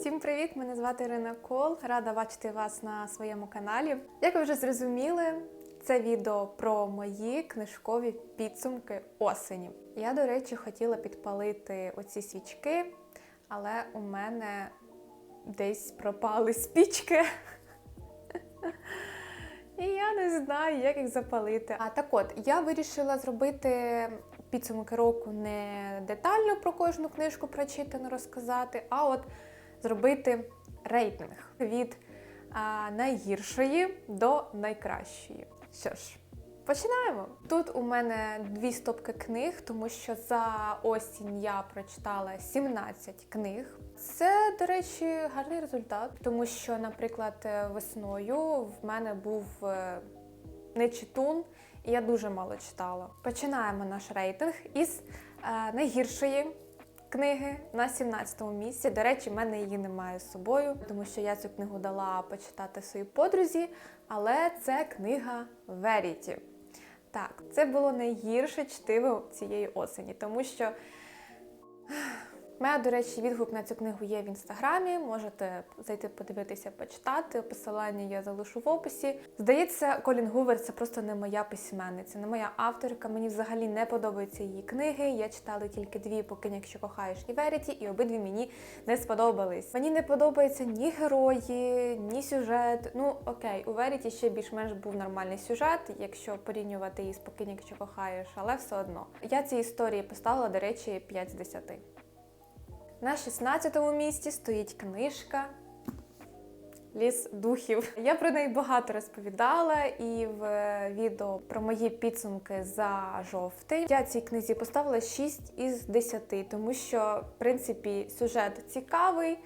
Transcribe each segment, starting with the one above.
Всім привіт! Мене звати Ірина Кол. Рада бачити вас на своєму каналі. Як ви вже зрозуміли, це відео про мої книжкові підсумки осені. Я, до речі, хотіла підпалити оці свічки, але у мене десь пропали спічки. І я не знаю, як їх запалити. А так от, я вирішила зробити підсумки року не детально про кожну книжку прочитану розказати, а от зробити рейтинг від а, найгіршої до найкращої. Що ж, починаємо. Тут у мене дві стопки книг, тому що за осінь я прочитала 17 книг. Це, до речі, гарний результат, тому що, наприклад, е, весною в мене був е, не читун, і я дуже мало читала. Починаємо наш рейтинг із е, найгіршої книги на 17-му місці. До речі, в мене її немає з собою, тому що я цю книгу дала почитати своїй подрузі, але це книга Веріті. Так, це було найгірше чтиво цієї осені, тому що мене, до речі, відгук на цю книгу є в інстаграмі. Можете зайти подивитися, почитати. Посилання я залишу в описі. Здається, Колін Гувер це просто не моя письменниця, не моя авторка. Мені взагалі не подобаються її книги. Я читала тільки дві, поки якщо кохаєш і Веріті, і обидві мені не сподобались. Мені не подобаються ні герої, ні сюжет. Ну окей, у Веріті ще більш-менш був нормальний сюжет, якщо порівнювати її з «Покинь, якщо кохаєш, але все одно. Я цій історії поставила, до речі, 5 з 10. На 16-му місці стоїть книжка Ліс духів. Я про неї багато розповідала і в відео про мої підсумки за жовтий. Я цій книзі поставила 6 із 10, тому що, в принципі, сюжет цікавий. е,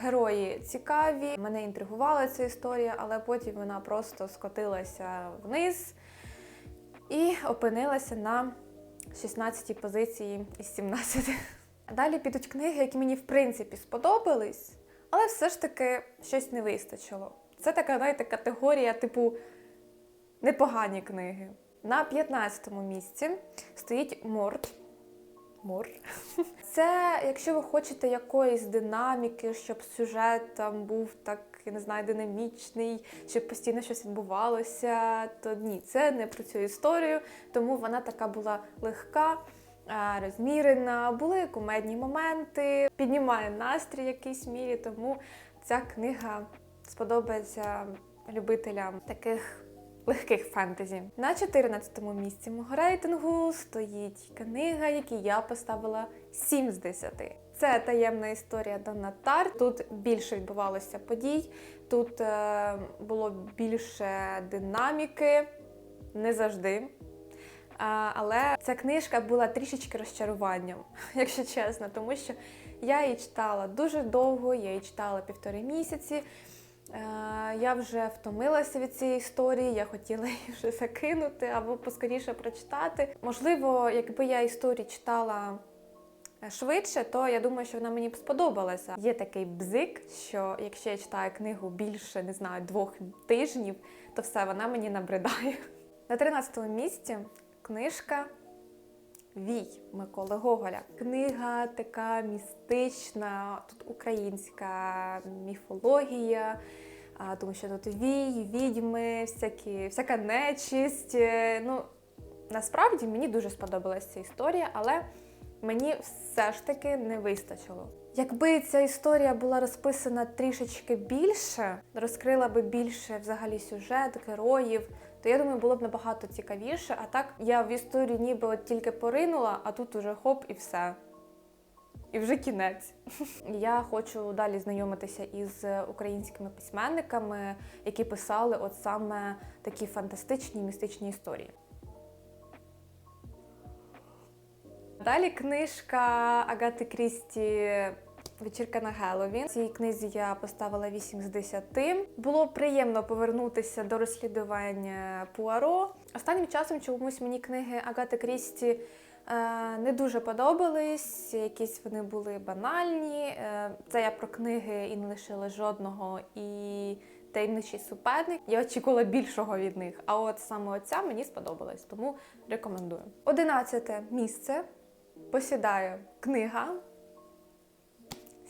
Герої цікаві, мене інтригувала ця історія, але потім вона просто скотилася вниз і опинилася на 16-й позиції із 17. Далі підуть книги, які мені в принципі сподобались, але все ж таки щось не вистачило. Це така, знаєте, категорія, типу, непогані книги. На 15-му місці стоїть Морт. Мор. Це, якщо ви хочете якоїсь динаміки, щоб сюжет там був так, я не знаю, динамічний, щоб постійно щось відбувалося, то ні, це не про цю історію, тому вона така була легка розмірена, були кумедні моменти, піднімає настрій в якійсь мірі, тому ця книга сподобається любителям таких легких фентезі. На 14-му місці мого рейтингу стоїть книга, якій я поставила 7 з 10. Це таємна історія Донна Тар. Тут більше відбувалося подій, тут е, було більше динаміки, не завжди. Але ця книжка була трішечки розчаруванням, якщо чесно, тому що я її читала дуже довго, я її читала півтори місяці. Я вже втомилася від цієї історії, я хотіла її вже закинути або поскоріше прочитати. Можливо, якби я історію читала е, швидше, то я думаю, що вона мені б сподобалася. Є такий бзик, що якщо я читаю книгу більше, не знаю, двох тижнів, то все, вона мені набридає. На 13-му місці книжка Вій Миколи Гоголя. Книга така містична, тут українська міфологія, тому що тут вій, відьми, всякі, всяка нечисть. Е, Ну, насправді мені дуже сподобалася ця історія, але мені все ж таки не вистачило. Якби ця історія була розписана трішечки більше, розкрила би більше взагалі сюжет, героїв, то я думаю, було б набагато цікавіше. А так я в історію ніби от тільки поринула, а тут уже хоп і все. І вже кінець. Я хочу далі знайомитися із українськими письменниками, які писали от саме такі фантастичні містичні історії. Далі книжка Агати Крісті Вечірка на Геловін. Цій книзі я поставила 8 з 10. Було приємно повернутися до розслідування Пуаро. Останнім часом чомусь мені книги Агати Крісті е, не дуже подобались, якісь вони були банальні. Е, Це я про книги і не лишила жодного і таємничий суперник. Я очікувала більшого від них. А от саме оця мені сподобалась, тому рекомендую. Одинадцяте місце посідає книга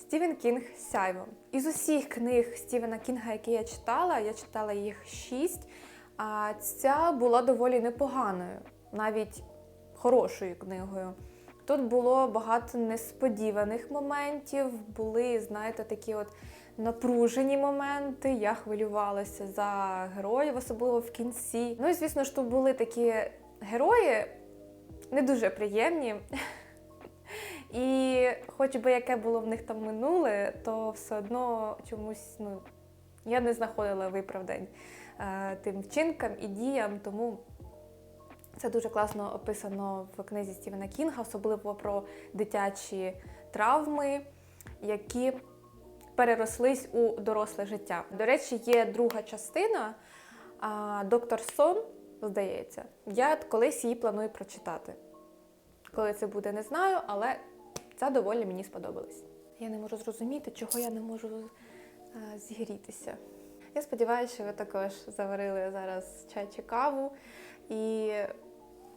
Стівен Кінг Сяйво. Із усіх книг Стівена Кінга, які я читала, я читала їх шість. А ця була доволі непоганою, навіть хорошою книгою. Тут було багато несподіваних моментів, були, знаєте, такі от напружені моменти. Я хвилювалася за героїв, особливо в кінці. Ну і звісно ж, тут були такі герої не дуже приємні. І хоч би яке було в них там минуле, то все одно чомусь ну, я не знаходила виправдань е, тим вчинкам і діям, тому це дуже класно описано в книзі Стівена Кінга, особливо про дитячі травми, які перерослись у доросле життя. До речі, є друга частина Доктор Сон, здається. Я колись її планую прочитати. Коли це буде, не знаю, але ця доволі мені сподобалась. Я не можу зрозуміти, чого я не можу е, зігрітися. Я сподіваюся, що ви також заварили зараз чай чи каву і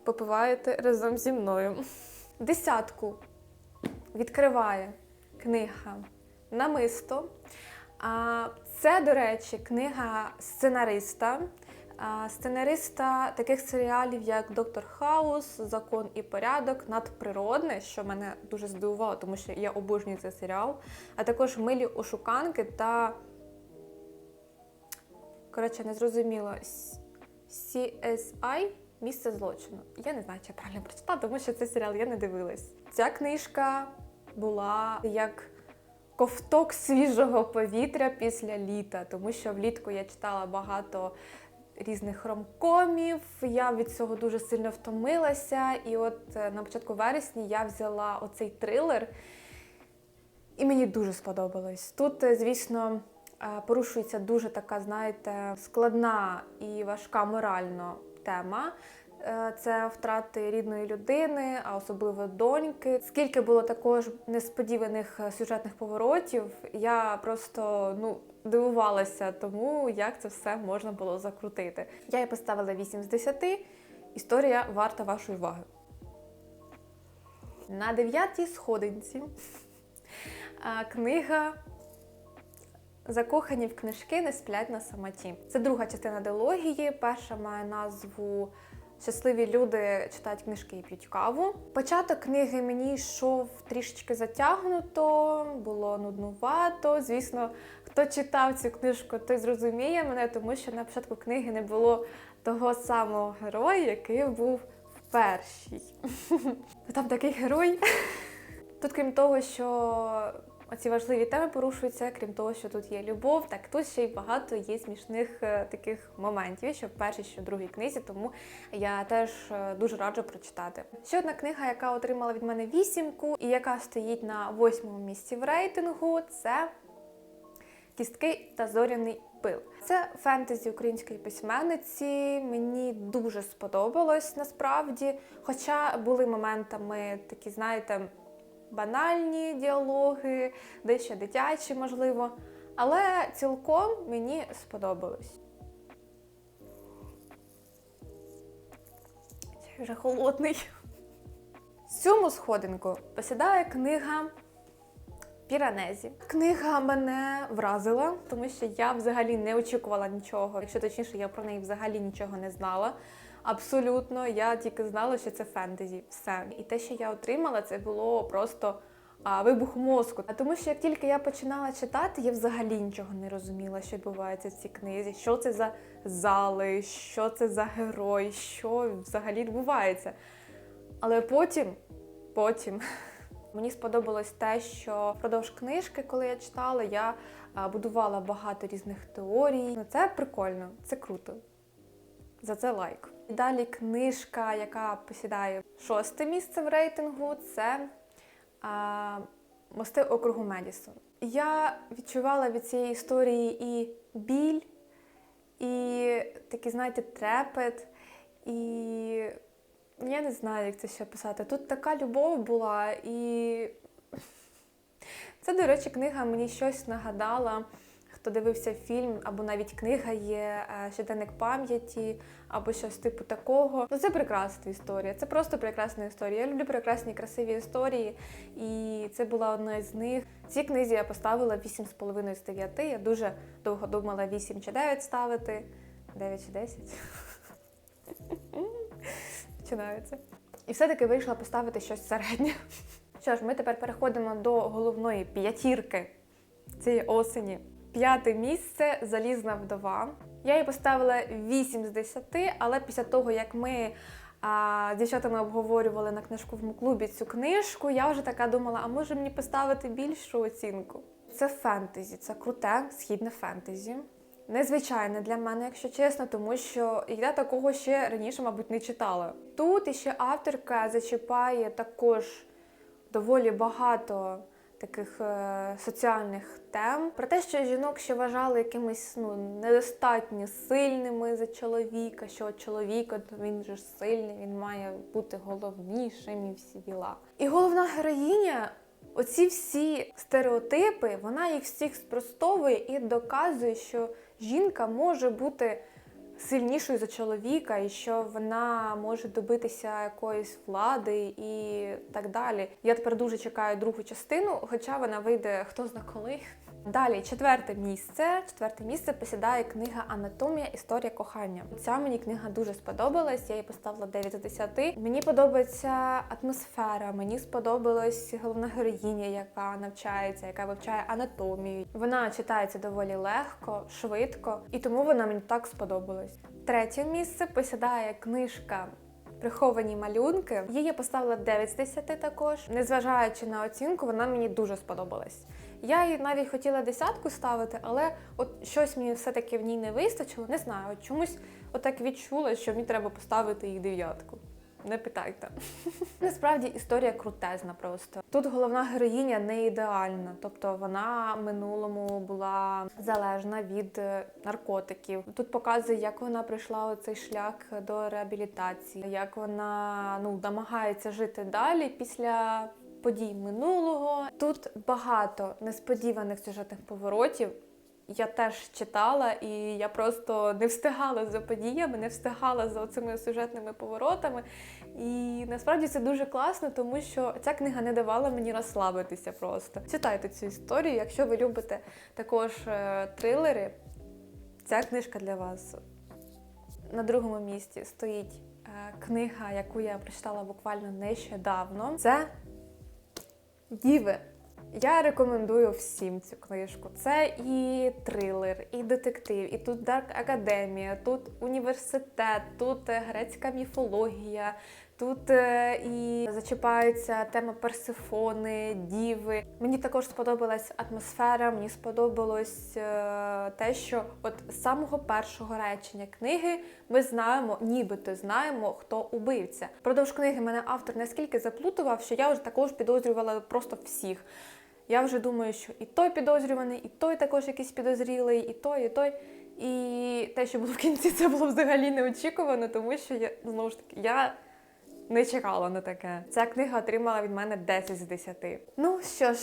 попиваєте разом зі мною. Десятку відкриває книга Намисто. А, Це, до речі, книга сценариста. Сценариста таких серіалів, як Доктор Хаус, Закон і порядок, надприродне, що мене дуже здивувало, тому що я обожнюю цей серіал, а також милі ошуканки та коротше, не зрозуміло. CSI Місце злочину. Я не знаю, чи я правильно прочитала, тому що цей серіал я не дивилась. Ця книжка була як ковток свіжого повітря після літа, тому що влітку я читала багато різних ромкомів. Я від цього дуже сильно втомилася. І от е, на початку вересня я взяла оцей трилер, і мені дуже сподобалось. Тут, е, звісно, е, порушується дуже така, знаєте, складна і важка морально тема. Е, Це втрати рідної людини, а особливо доньки. Скільки було також несподіваних е, сюжетних поворотів, я просто ну дивувалася тому, як це все можна було закрутити. Я їй поставила 8 з 10. Історія варта вашої уваги. На дев'ятій сходинці книга Закохані в книжки не сплять на самоті. Це друга частина дилогії. Перша має назву Щасливі люди читають книжки і п'ють каву. Початок книги мені йшов трішечки затягнуто, було нуднувато. Звісно, хто читав цю книжку, той зрозуміє мене, тому що на початку книги не було того самого героя, який був в першій. Там такий герой. Тут, крім того, що оці важливі теми порушуються, крім того, що тут є любов, так тут ще й багато є смішних е, таких моментів, що в першій, що в другій книзі, тому я теж е, дуже раджу прочитати. Ще одна книга, яка отримала від мене вісімку, і яка стоїть на восьмому місці в рейтингу, це Кістки та зоряний пил. Це фентезі української письменниці. Мені дуже сподобалось насправді. Хоча були моментами такі, знаєте, банальні діалоги, дещо дитячі, можливо. Але цілком мені сподобалось. Це вже холодний. Сьому сходинку посідає книга Піранезі. Книга мене вразила, тому що я взагалі не очікувала нічого. Якщо точніше, я про неї взагалі нічого не знала. Абсолютно, я тільки знала, що це фентезі. Все. І те, що я отримала, це було просто а, вибух мозку. А тому що як тільки я починала читати, я взагалі нічого не розуміла, що відбувається в цій книзі, що це за зали, що це за герой, що взагалі відбувається. Але потім, потім. Мені сподобалось те, що впродовж книжки, коли я читала, я будувала багато різних теорій. Ну, це прикольно, це круто. За це лайк. І далі книжка, яка посідає шосте місце в рейтингу, це а, Мости округу Медісон. Я відчувала від цієї історії і біль, і такий, знаєте, трепет, і я не знаю, як це ще писати. Тут така любов була, і це, до речі, книга мені щось нагадала. Хто дивився фільм або навіть книга є е, щоденник пам'яті або щось типу такого. Ну це прекрасна історія. Це просто прекрасна історія. Я люблю прекрасні красиві історії, і це була одна із них. Цій книзі я поставила 8,5 з 9. Я дуже довго думала 8 чи 9 ставити. 9 чи 10. Починається. І все-таки вирішила поставити щось середнє. Що ж, ми тепер переходимо до головної п'ятірки цієї осені. П'яте місце залізна вдова. Я їй поставила 8 з 10, але після того, як ми а, з дівчатами обговорювали на книжковому клубі цю книжку, я вже така думала, а може мені поставити більшу оцінку. Це фентезі, це круте східне фентезі. Незвичайне для мене, якщо чесно, тому що я такого ще раніше, мабуть, не читала. Тут іще авторка зачіпає також доволі багато таких е, соціальних тем про те, що жінок ще вважали якимись ну недостатньо сильними за чоловіка, що от чоловік от він же сильний, він має бути головнішим і всі діла. І головна героїня. Оці всі стереотипи, вона їх всіх спростовує і доказує, що жінка може бути сильнішою за чоловіка, і що вона може добитися якоїсь влади і так далі. Я тепер дуже чекаю другу частину, хоча вона вийде хто зна коли. Далі, четверте місце. Четверте місце посідає книга Анатомія історія кохання. Ця мені книга дуже сподобалась. Я їй поставила 9 з 10. Мені подобається атмосфера. Мені сподобалась головна героїня, яка навчається, яка вивчає анатомію. Вона читається доволі легко, швидко, і тому вона мені так сподобалась. Третє місце посідає книжка Приховані малюнки. Її поставила 9 з 10 також. Незважаючи на оцінку, вона мені дуже сподобалась. Я їй навіть хотіла десятку ставити, але от щось мені все-таки в ній не вистачило. Не знаю, от чомусь отак відчула, що мені треба поставити їй дев'ятку. Не питайте. Насправді історія крутезна просто. Тут головна героїня не ідеальна, тобто вона в минулому була залежна від е, наркотиків. Тут показує, як вона пройшла оцей шлях до реабілітації, як вона ну намагається жити далі після подій минулого. Тут багато несподіваних сюжетних поворотів. Я теж читала, і я просто не встигала за подіями, не встигала за цими сюжетними поворотами. І насправді це дуже класно, тому що ця книга не давала мені розслабитися просто. Читайте цю історію, якщо ви любите також е, трилери. Ця книжка для вас. На другому місці стоїть е, книга, яку я прочитала буквально нещодавно. Це Діви. Я рекомендую всім цю книжку. Це і трилер, і детектив, і тут Дарк Академія, тут університет, тут е, грецька міфологія, тут е, і зачіпається тема Персифони, Діви. Мені також сподобалась атмосфера, мені сподобалось е, те, що от з самого першого речення книги ми знаємо, нібито знаємо, хто убивця. Продовж книги мене автор наскільки заплутував, що я вже також підозрювала просто всіх. Я вже думаю, що і той підозрюваний, і той також якийсь підозрілий, і той, і той. І те, що було в кінці, це було взагалі неочікувано, тому що я знову ж таки я не чекала на таке. Ця книга отримала від мене 10 з 10. Ну що ж,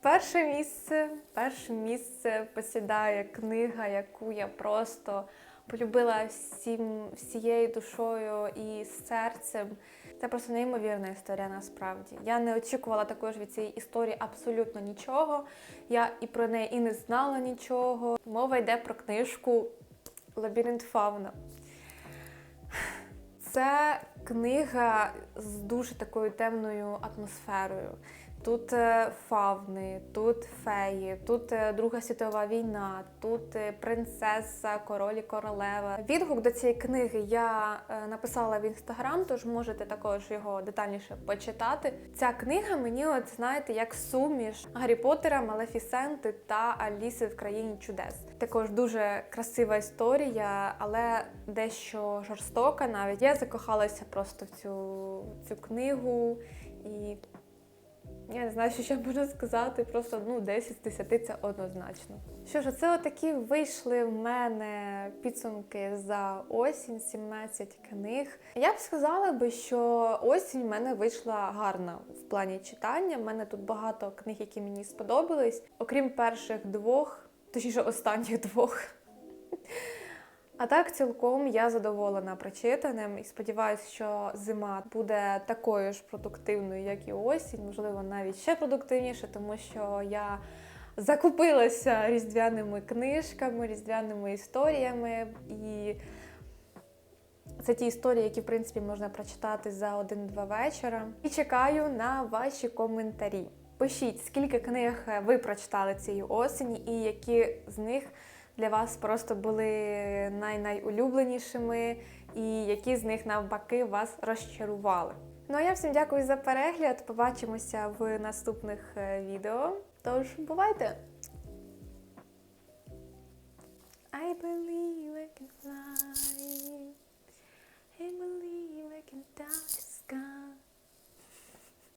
перше місце, перше місце посідає книга, яку я просто полюбила всім, всією душою і серцем. Це просто неймовірна історія насправді. Я не очікувала також від цієї історії абсолютно нічого. Я і про неї і не знала нічого. Мова йде про книжку Лабіринт Фауна. Це книга з дуже такою темною атмосферою. Тут е, фавни, тут феї, тут е, Друга світова війна, тут е, принцеса, король королева. Відгук до цієї книги я написала в інстаграм, тож можете також його детальніше почитати. Ця книга мені, от знаєте, як суміш Гаррі Поттера, Малефісенти та Аліси в країні чудес. Також дуже красива історія, але дещо жорстока навіть. Я закохалася просто в цю, цю книгу і. Я не знаю, що ще можна сказати, просто ну 10 з 10 це однозначно. Що ж, це отакі вийшли в мене підсумки за осінь, 17 книг. Я б сказала би, що осінь в мене вийшла гарна в плані читання. У мене тут багато книг, які мені сподобались. Окрім перших двох, точніше, останніх двох. А так, цілком я задоволена прочитаним і сподіваюся, що зима буде такою ж продуктивною, як і осінь, можливо, навіть ще продуктивніше, тому що я закупилася різдвяними книжками, різдвяними історіями. І це ті історії, які, в принципі, можна прочитати за один-два вечора. І чекаю на ваші коментарі. Пишіть, скільки книг ви прочитали цієї осені, і які з них для вас просто були най-найулюбленішими, і які з них навпаки вас розчарували. Ну а я всім дякую за перегляд. Побачимося в наступних е, відео. Тож бувайте! I believe I can fly. I believe I can touch the sky.